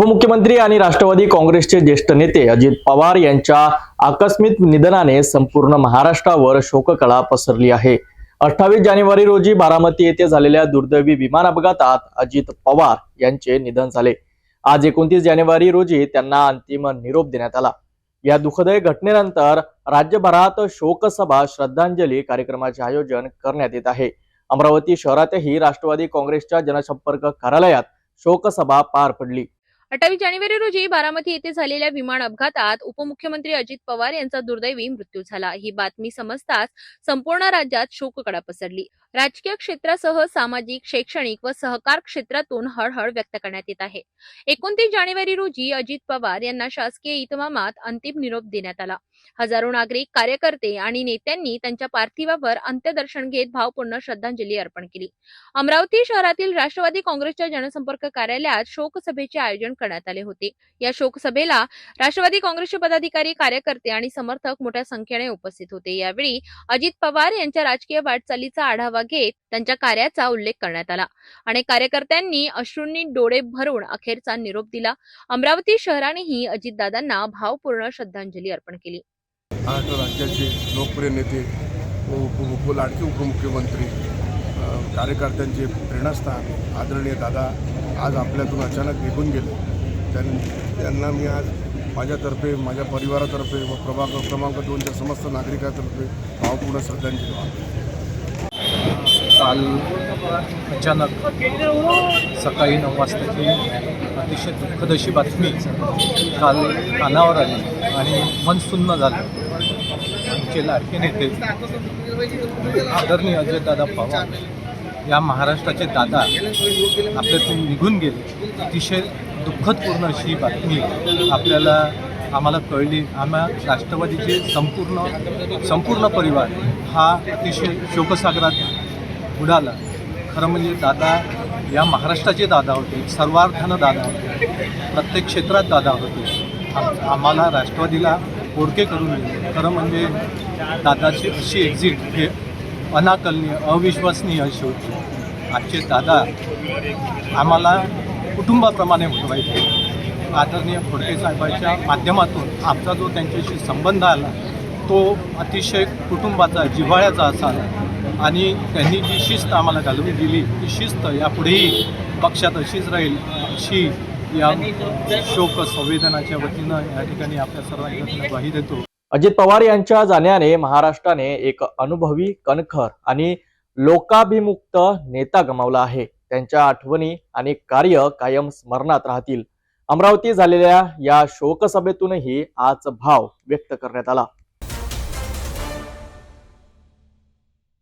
उपमुख्यमंत्री आणि राष्ट्रवादी काँग्रेसचे ज्येष्ठ नेते अजित पवार यांच्या आकस्मिक निधनाने संपूर्ण महाराष्ट्रावर शोककळा पसरली आहे. अठ्ठावीस जानेवारी रोजी बारामती येथे झालेल्या दुर्दैवी विमान अपघातात अजित पवार यांचे निधन झाले. आज एकोणतीस जानेवारी रोजी त्यांना अंतिम निरोप देण्यात आला. या दुःखदायी घटनेनंतर राज्यभरात शोकसभा श्रद्धांजली कार्यक्रमाचे आयोजन करण्यात येत आहे. अमरावती शहरातही राष्ट्रवादी काँग्रेसच्या जनसंपर्क कार्यालयात शोकसभा पार पडली. अठ्ठावीस जानेवारी रोजी बारामती येथे झालेल्या विमान अपघातात उपमुख्यमंत्री अजित पवार यांचा दुर्दैवी मृत्यू झाला. ही बातमी समजताच संपूर्ण राज्यात शोककडा पसरली. राजकीय क्षेत्रासह सामाजिक शैक्षणिक व सहकार क्षेत्रातून हळहळ व्यक्त करण्यात येत आहे. एकोणतीस जानेवारी रोजी अजित पवार यांना शासकीय इतमामात अंतिम निरोप देण्यात आला. हजारो नागरिक कार्यकर्ते आणि नेत्यांनी त्यांच्या पार्थिवावर अंत्यदर्शन घेत भावपूर्ण श्रद्धांजली अर्पण केली. अमरावती शहरातील राष्ट्रवादी काँग्रेसच्या जनसंपर्क कार्यालयात शोकसभेचे आयोजन करण्यात आले होते. या शोकसभेला राष्ट्रवादी काँग्रेसचे पदाधिकारी कार्यकर्ते आणि समर्थक मोठ्या संख्येने उपस्थित होते. यावेळी अजित पवार यांच्या राजकीय वाटचालीचा आढावा घेत त्यांच्या कार्याचा उल्लेख करण्यात आला अनेक कार्यकर्त्यांनी अश्रूंनी डोळे भरून अखेरचा निरोप दिला. अमरावती शहरानेही अजितदादांना भावपूर्ण श्रद्धांजली अर्पण केली. महाराष्ट्र राज्याचे लोकप्रिय नेते व उप लाडके उपमुख्यमंत्री कार्यकर्त्यांचे प्रेरणास्थान आदरणीय दादा आज आपल्यातून अचानक निघून गेले. त्यां त्यांना मी आज माझ्यातर्फे माझ्या परिवारातर्फे व प्रभाग क्रमांक दोनच्या समस्त नागरिकातर्फे भावपूर्ण श्रद्धांजली वाहतो. काल अचानक सकाळी नऊ वाजताची अतिशय दुःखद अशी बातमी काल कानावर आली आणि मन सुन्न झालं. आमचे लाडके नेते आदरणीय अजयदादा पवार या महाराष्ट्राचे दादा आपल्यातून निघून गेले. अतिशय दुःखदपूर्ण अशी बातमी आपल्याला आम्हाला कळली. आम्हा राष्ट्रवादीचे संपूर्ण संपूर्ण परिवार हा अतिशय शोकसागरात बुडाला. खरं म्हणजे दादा या महाराष्ट्राचे दादा होते सर्वार्थानं दादा होते प्रत्येक क्षेत्रात दादा होते. आम- आम्हाला राष्ट्रवादीला ओळखे करून दिले. खरं म्हणजे दादाची अशी एक्झिट हे अनाकलनीय अविश्वसनीय अशी होती. आजचे दादा आम्हाला कुटुंबाप्रमाणे उठवायचे आदरणीय खोडके साहेबांच्या माध्यमातून आमचा जो त्यांच्याशी संबंध आला तो अतिशय कुटुंबाचा जिव्हाळ्याचा असावा आणि त्यांनी जी शिस्त आम्हाला घालून दिली ती शिस्त यापुढेही पक्षात अशीच राहील अशी या शोक संवेदनाच्या वतीनं या ठिकाणी आपल्या सर्वांना ग्वाही देतो. अजित पवार यांच्या जाण्याने महाराष्ट्राने एक अनुभवी कणखर आणि लोकाभिमुक्त नेता गमावला आहे. त्यांच्या आठवणी आणि कार्य कायम स्मरणात राहतील. अमरावती झालेल्या या शोकसभेतूनही आज भाव व्यक्त करण्यात आला.